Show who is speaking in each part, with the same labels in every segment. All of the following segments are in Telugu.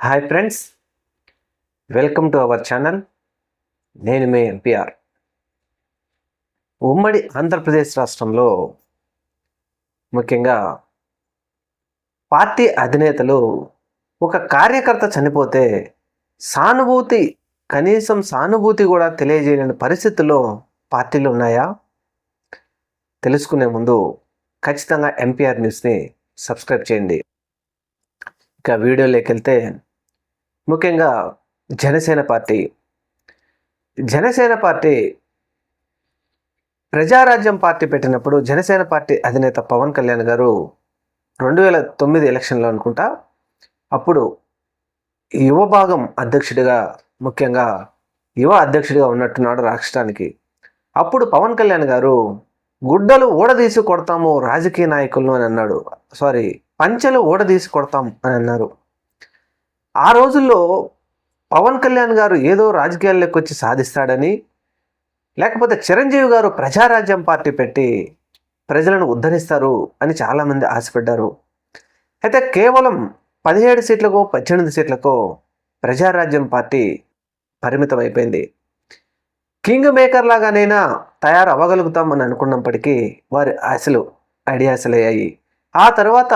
Speaker 1: Hi friends welcome to our channel నేను మీ ఎంపీఆర్ ఉమ్మడి ఆంధ్రప్రదేశ్ రాష్ట్రంలో ముఖ్యంగా పార్టీ అధినేతలు ఒక కార్యకర్త చనిపోతే సానుభూతి కనీసం సానుభూతి కూడా తెలియజేయలేని పరిస్థితుల్లో పార్టీలు ఉన్నాయా? తెలుసుకునే ముందు ఖచ్చితంగా ఎంపీఆర్ న్యూస్ని సబ్స్క్రైబ్ చేయండి. ఇక వీడియోలోకి వెళ్తే ముఖ్యంగా Janasena party. Janasena party Prajarajyam party పెట్టినప్పుడు జనసేన పార్టీ అధినేత పవన్ కళ్యాణ్ గారు రెండు వేల తొమ్మిది ఎలక్షన్లో అనుకుంటా అప్పుడు యువ భాగం అధ్యక్షుడిగా ముఖ్యంగా యువ అధ్యక్షుడిగా ఉన్నట్టున్నాడు రాష్ట్రానికి. అప్పుడు పవన్ కళ్యాణ్ గారు గుడ్డలు ఊడదీసి కొడతాము రాజకీయ నాయకులను అని అన్నాడు. సారీ పంచెలు ఊడదీసి కొడతాం అని అన్నారు. ఆ రోజుల్లో పవన్ కళ్యాణ్ గారు ఏదో రాజకీయాల్లోకి వచ్చి సాధిస్తాడని లేకపోతే చిరంజీవి గారు ప్రజారాజ్యం పార్టీ పెట్టి ప్రజలను ఉద్ధరిస్తారు అని చాలామంది ఆశపడ్డారు. అయితే కేవలం పదిహేడు సీట్లకో పద్దెనిమిది సీట్లకో ప్రజారాజ్యం పార్టీ పరిమితం అయిపోయింది కింగ్ మేకర్ లాగానైనా తయారు అవ్వగలుగుతాం అని అనుకున్నప్పటికీ వారి ఆశలు ఐడియాసలయ్యాయి ఆ తర్వాత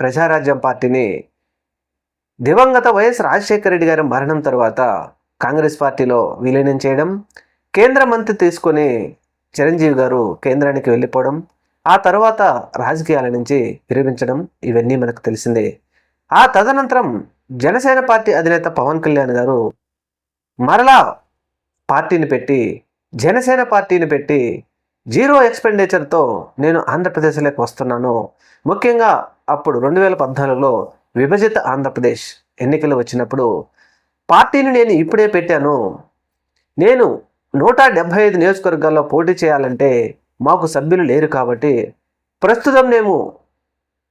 Speaker 1: ప్రజారాజ్యం పార్టీని దివంగత వైఎస్ రాజశేఖర రెడ్డి గారి మరణం తర్వాత కాంగ్రెస్ పార్టీలో విలీనం చేయడం కేంద్ర మంత్రి తీసుకొని చిరంజీవి గారు కేంద్రానికి వెళ్ళిపోవడం ఆ తర్వాత రాజకీయాల నుంచి విరమించడం ఇవన్నీ మనకు తెలిసిందే. ఆ తదనంతరం జనసేన పార్టీ అధినేత పవన్ కళ్యాణ్ గారు మరలా పార్టీని పెట్టి జనసేన పార్టీని పెట్టి జీరో ఎక్స్పెండిచర్తో నేను ఆంధ్రప్రదేశ్లోకి వస్తున్నాను. ముఖ్యంగా అప్పుడు రెండు వేల పద్నాలుగులో విభజిత ఆంధ్రప్రదేశ్ ఎన్నికలు వచ్చినప్పుడు పార్టీని నేను ఇప్పుడే పెట్టాను. నేను నూట డెబ్భై ఐదు నియోజకవర్గాల్లో పోటీ చేయాలంటే మాకు సభ్యులు లేరు కాబట్టి ప్రస్తుతం మేము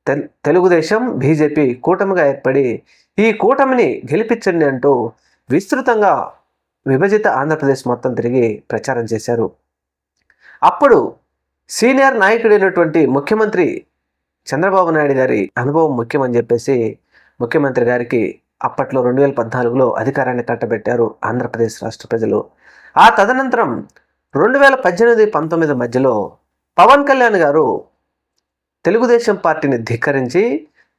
Speaker 1: తెల్ తెలుగుదేశం బీజేపీ కూటమిగా ఏర్పడి ఈ కూటమిని గెలిపించండి అంటూ విస్తృతంగా విభజిత ఆంధ్రప్రదేశ్ మొత్తం తిరిగి ప్రచారం చేశారు. అప్పుడు సీనియర్ నాయకుడైనటువంటి ముఖ్యమంత్రి చంద్రబాబు నాయుడు గారి అనుభవం ముఖ్యమని చెప్పేసి ముఖ్యమంత్రి గారికి అప్పట్లో రెండు వేల పద్నాలుగులో అధికారాన్ని కట్టబెట్టారు ఆంధ్రప్రదేశ్ రాష్ట్ర ప్రజలు. ఆ తదనంతరం రెండు వేల పద్దెనిమిది పంతొమ్మిది మధ్యలో పవన్ కళ్యాణ్ గారు తెలుగుదేశం పార్టీని ధిక్కరించి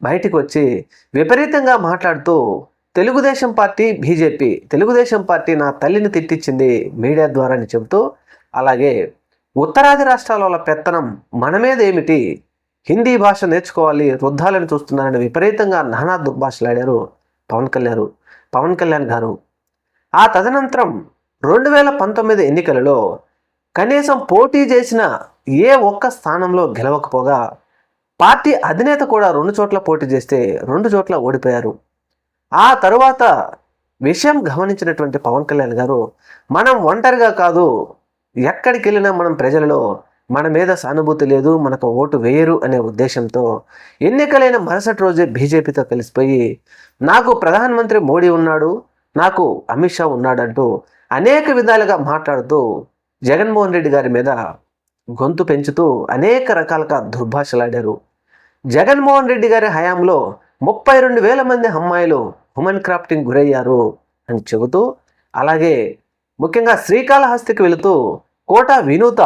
Speaker 1: బయటికి వచ్చి విపరీతంగా మాట్లాడుతూ Telugu Desam party BJP Telugu Desam party నా తల్లిని తిట్టించింది మీడియా ద్వారా అని చెబుతూ అలాగే ఉత్తరాది రాష్ట్రాల వల్ల పెత్తనం మన మీద ఏమిటి? హిందీ భాష నేర్చుకోవాలి రుద్దాలని చూస్తున్నారని విపరీతంగా నానా దుర్భాషలాడారు పవన్ కళ్యాణ్ పవన్ కళ్యాణ్ గారు. ఆ తదనంతరం రెండు వేల పంతొమ్మిది ఎన్నికలలో కనీసం పోటీ చేసిన ఏ ఒక్క స్థానంలో గెలవకపోగా పార్టీ అధినేత కూడా రెండు చోట్ల పోటీ చేస్తే రెండు చోట్ల ఓడిపోయారు. ఆ తరువాత విషయం గమనించినటువంటి పవన్ కళ్యాణ్ గారు మనం ఒంటరిగా కాదు ఎక్కడికి వెళ్ళినా మనం ప్రజలలో మన మీద సానుభూతి లేదు మనకు ఓటు వేయరు అనే ఉద్దేశంతో ఎన్నికలైన మరుసటి రోజే బీజేపీతో కలిసిపోయి నాకు ప్రధానమంత్రి మోడీ ఉన్నాడు నాకు అమిత్ షా ఉన్నాడంటూ అనేక విధాలుగా మాట్లాడుతూ జగన్మోహన్ రెడ్డి గారి మీద గొంతు పెంచుతూ అనేక రకాలుగా దుర్భాషలాడారు. జగన్మోహన్ రెడ్డి గారి హయాంలో ముప్పై రెండు వేల మంది అమ్మాయిలు హ్యూమన్ క్రాఫ్టింగ్ గురయ్యారు అని చెబుతూ అలాగే ముఖ్యంగా శ్రీకాళహస్తికి వెళుతూ కోట వినూత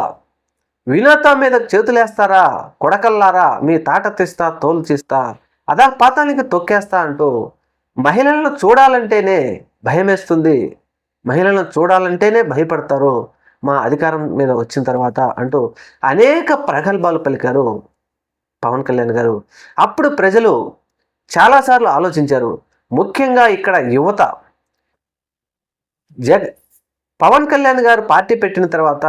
Speaker 1: వినూత మీద చేతులేస్తారా? కొడకల్లారా? మీ తాట తీస్తా తోలు తీస్తా అదా పాతానికి తొక్కేస్తా అంటూ మహిళలను చూడాలంటేనే భయమేస్తుంది. మహిళలను చూడాలంటేనే భయపడతారు. మా అధికారం మీద వచ్చిన తర్వాత అంటూ అనేక ప్రగల్భాలు పలికారు పవన్ కళ్యాణ్ గారు. అప్పుడు ప్రజలు చాలాసార్లు ఆలోచించారు ముఖ్యంగా ఇక్కడ యువత. జగ్ పవన్ కళ్యాణ్ గారు పార్టీ పెట్టిన తర్వాత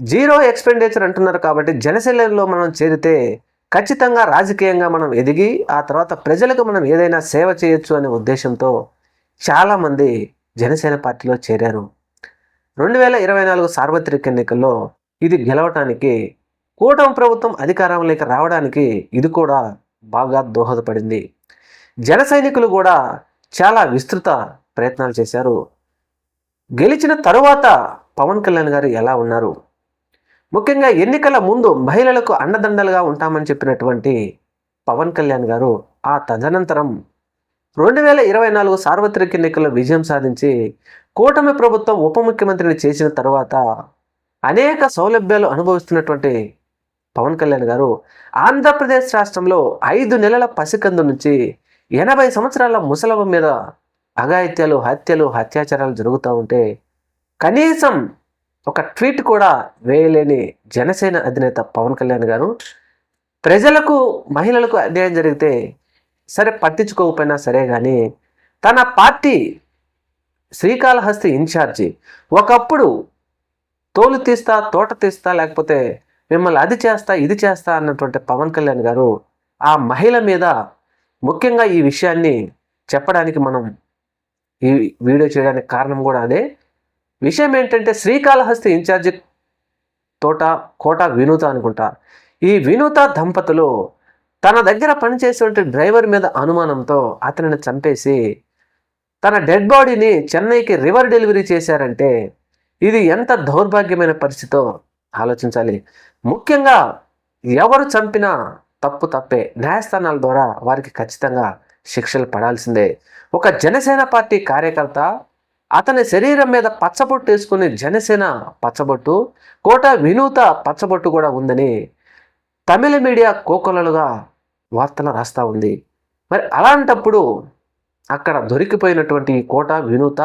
Speaker 1: జీరో ఎక్స్పెండిచర్ అంటున్నారు కాబట్టి జనసేనలో మనం చేరితే ఖచ్చితంగా రాజకీయంగా మనం ఎదిగి ఆ తర్వాత ప్రజలకు మనం ఏదైనా సేవ చేయొచ్చు అనే ఉద్దేశంతో చాలామంది జనసేన పార్టీలో చేరారు. రెండు వేల ఇరవై నాలుగు సార్వత్రిక ఎన్నికల్లో ఇది గెలవటానికి కూటమి ప్రభుత్వం అధికారంలోకి రావడానికి ఇది కూడా బాగా దోహదపడింది. జన సైనికులు కూడా చాలా విస్తృత ప్రయత్నాలు చేశారు. గెలిచిన తరువాత పవన్ కళ్యాణ్ గారు ఎలా ఉన్నారు? ముఖ్యంగా ఎన్నికల ముందు మహిళలకు అండదండలుగా ఉంటామని చెప్పినటువంటి పవన్ కళ్యాణ్ గారు ఆ తదనంతరం రెండు వేల ఇరవై నాలుగు సార్వత్రిక ఎన్నికల్లో విజయం సాధించి కూటమి ప్రభుత్వం ఉప ముఖ్యమంత్రిని చేసిన తర్వాత అనేక సౌలభ్యాలు అనుభవిస్తున్నటువంటి పవన్ కళ్యాణ్ గారు ఆంధ్రప్రదేశ్ రాష్ట్రంలో ఐదు నెలల పసికందు నుంచి ఎనభై సంవత్సరాల ముసలవ మీద అఘాయిత్యాలు హత్యలు అత్యాచారాలు జరుగుతూ ఉంటే కనీసం ఒక ట్వీట్ కూడా వేయలేని జనసేన అధినేత పవన్ కళ్యాణ్ గారు ప్రజలకు మహిళలకు అన్యాయం జరిగితే సరే పట్టించుకోకపోయినా సరే కానీ తన పార్టీ శ్రీకాళహస్తి ఇన్ఛార్జి ఒకప్పుడు తోలు తీస్తా తోట తీస్తా లేకపోతే మిమ్మల్ని అది చేస్తా ఇది చేస్తా అన్నటువంటి పవన్ కళ్యాణ్ గారు ఆ మహిళ మీద ముఖ్యంగా ఈ విషయాన్ని చెప్పడానికి మనం ఈ వీడియో చేయడానికి కారణం కూడా అదే. విషయం ఏంటంటే శ్రీకాళహస్తి ఇన్ఛార్జి తోట కోట వినూత అనుకుంటా. ఈ వినూత దంపతులు తన దగ్గర పనిచేసేటువంటి డ్రైవర్ మీద అనుమానంతో అతనిని చంపేసి తన డెడ్ బాడీని చెన్నైకి రివర్ డెలివరీ చేశారంటే ఇది ఎంత దౌర్భాగ్యమైన పరిస్థితో ఆలోచించాలి. ముఖ్యంగా ఎవరు చంపినా తప్పు తప్పే. న్యాయస్థానాల ద్వారా వారికి ఖచ్చితంగా శిక్షలు పడాల్సిందే. ఒక జనసేన పార్టీ కార్యకర్త అతని శరీరం మీద పచ్చబొట్టు వేసుకునే జనసేన పచ్చబొట్టు కోట వినూత పచ్చబొట్టు కూడా ఉందని తమిళ మీడియా కోకొలలుగా వార్తలు రాస్తూ ఉంది. మరి అలాంటప్పుడు అక్కడ దొరికిపోయినటువంటి ఈ కోట వినూత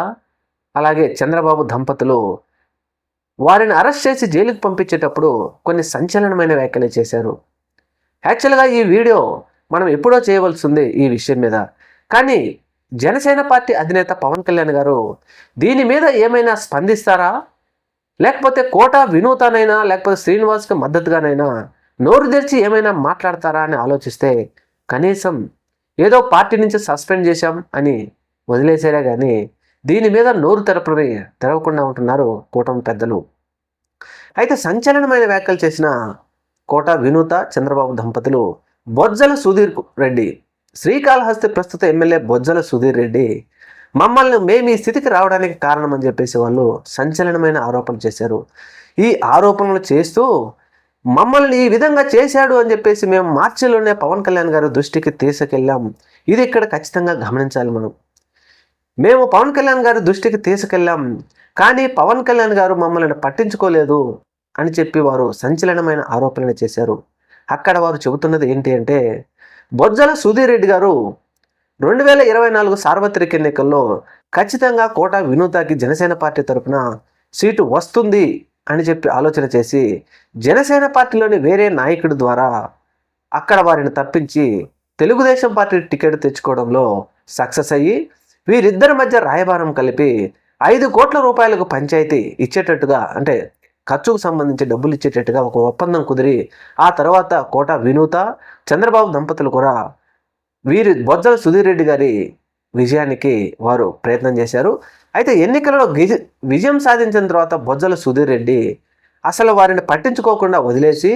Speaker 1: అలాగే చంద్రబాబు దంపతులు వారిని అరెస్ట్ చేసి జైలుకి పంపించేటప్పుడు కొన్ని సంచలనమైన వ్యాఖ్యలు చేశారు. యాక్చువల్గా ఈ వీడియో మనం ఎప్పుడో చేయవలసి ఉంది ఈ విషయం మీద. కానీ జనసేన పార్టీ అధినేత పవన్ కళ్యాణ్ గారు దీని మీద ఏమైనా స్పందిస్తారా? లేకపోతే కోట వినూతనైనా లేకపోతే శ్రీనివాస్కి మద్దతుగానైనా నోరు తెరిచి ఏమైనా మాట్లాడతారా అని ఆలోచిస్తే కనీసం ఏదో పార్టీ నుంచి సస్పెండ్ చేశాం అని వదిలేసారే కానీ దీని మీద నోరు తెరపని తెరవకుండా ఉంటున్నారు కూటమి పెద్దలు. అయితే సంచలనమైన వ్యాఖ్యలు చేసిన కోట వినూత చంద్రబాబు దంపతులు బొజ్జల సుధీర్ రెడ్డి శ్రీకాళహస్తి ప్రస్తుత ఎమ్మెల్యే బొజ్జల సుధీర్ రెడ్డి మమ్మల్ని మేము ఈ స్థితికి రావడానికి కారణం అని చెప్పేసి వాళ్ళు సంచలనమైన ఆరోపణలు చేశారు. ఈ ఆరోపణలు చేస్తూ మమ్మల్ని ఈ విధంగా చేశాడు అని చెప్పేసి మేము మార్చిలోనే పవన్ కళ్యాణ్ గారు దృష్టికి తీసుకెళ్ళాం. ఇది ఇక్కడ ఖచ్చితంగా గమనించాలి మనం. మేము పవన్ కళ్యాణ్ గారి దృష్టికి తీసుకెళ్ళాం. కానీ పవన్ కళ్యాణ్ గారు మమ్మల్ని పట్టించుకోలేదు అని చెప్పి వారు సంచలనమైన ఆరోపణలు చేశారు. అక్కడ వారు చెబుతున్నది ఏంటి అంటే బొజ్జల సుధీర్ రెడ్డి గారు రెండు వేల ఇరవై నాలుగు సార్వత్రిక ఎన్నికల్లో ఖచ్చితంగా కోట వినూతాకి జనసేన పార్టీ తరఫున సీటు వస్తుంది అని చెప్పి ఆలోచన చేసి జనసేన పార్టీలోని వేరే నాయకుడి ద్వారా అక్కడ వారిని తప్పించి తెలుగుదేశం పార్టీ టికెట్ తెచ్చుకోవడంలో సక్సెస్ అయ్యి వీరిద్దరి మధ్య రాయబారం కలిపి ఐదు కోట్ల రూపాయలకు పంచాయతీ ఇచ్చేటట్టుగా అంటే ఖర్చుకు సంబంధించి డబ్బులు ఇచ్చేటట్టుగా ఒక ఒప్పందం కుదిరి ఆ తర్వాత కోట వినూత చంద్రబాబు దంపతులు కూడా వీరి బొజ్జల సుధీర్ రెడ్డి గారి విజయానికి వారు ప్రయత్నం చేశారు. అయితే ఎన్నికలలో విజయం సాధించిన తర్వాత బొజ్జల సుధీర్ రెడ్డి అసలు వారిని పట్టించుకోకుండా వదిలేసి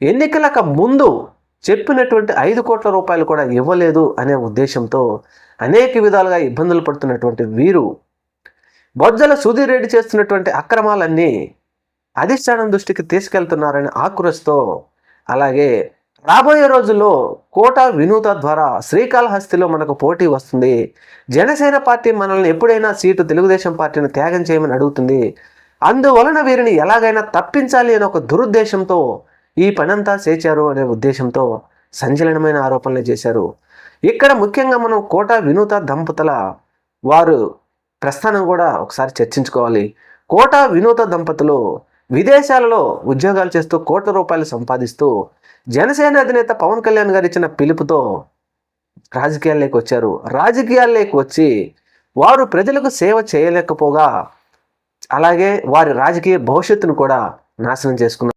Speaker 1: ఎన్నికలకు ముందు చెప్పినటువంటి ఐదు కోట్ల రూపాయలు కూడా ఇవ్వలేదు అనే ఉద్దేశంతో అనేక విధాలుగా ఇబ్బందులు పడుతున్నటువంటి వీరు బొజ్జల సుధీర్ రెడ్డి చేస్తున్నటువంటి అక్రమాలన్నీ అధిష్టానం దృష్టికి తీసుకెళ్తున్నారని ఆక్రోశతో అలాగే రాబోయే రోజుల్లో కోట వినూత ద్వారా శ్రీకాళహస్తిలో మనకు పోటీ వస్తుంది. జనసేన పార్టీ మనల్ని ఎప్పుడైనా సీటు తెలుగుదేశం పార్టీని త్యాగం చేయమని అడుగుతుంది. అందువలన వీరిని ఎలాగైనా తప్పించాలి అనే ఒక దురుద్దేశంతో ఈ పనంతా చేశారు అనే ఉద్దేశంతో సంచలనమైన ఆరోపణలు చేశారు. ఇక్కడ ముఖ్యంగా మనం కోట వినూత దంపతుల వారు ప్రస్థానం కూడా ఒకసారి చర్చించుకోవాలి. కోట వినూత దంపతులు విదేశాలలో ఉద్యోగాలు చేస్తూ కోట్ల రూపాయలు సంపాదిస్తూ జనసేన అధినేత పవన్ కళ్యాణ్ గారు ఇచ్చిన పిలుపుతో రాజకీయాల్లోకి వచ్చారు. రాజకీయాల్లోకి వచ్చి వారు ప్రజలకు సేవ చేయలేకపోగా అలాగే వారి రాజకీయ భవిష్యత్తును కూడా నాశనం చేసుకున్నారు.